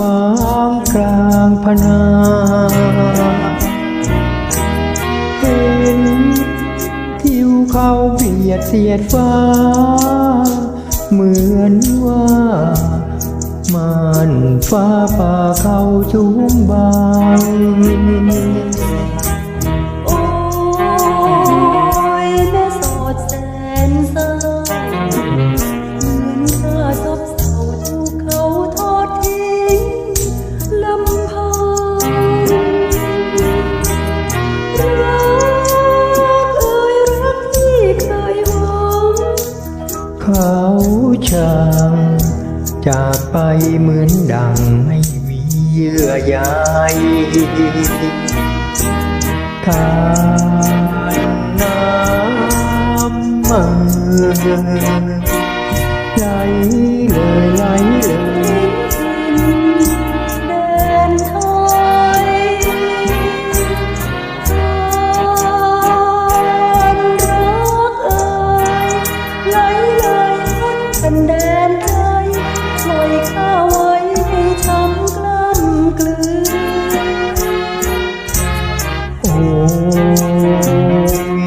ว้างกลางพนาเห็นทิวเขาเบียดเสียดฟ้า เหมือนว่ามันฟ้าป่าเขาชุมบาง เขาช่างจากไปเหมือนดังไม่มีเยื่อใยทานน้ำมันไหลเลยไหลเลย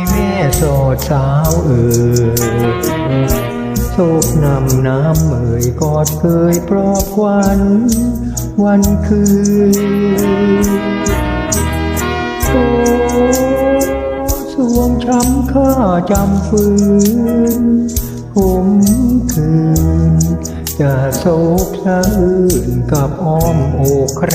แม่โสดสาวเอ๋ยโศกนำน้ำเอ่ยกอดเคยปลอบวัน วันคืนโอ้สวงช้ำข้าจำฟืนผมคืน จะโศกสะอื้นกับอ้อมอกใคร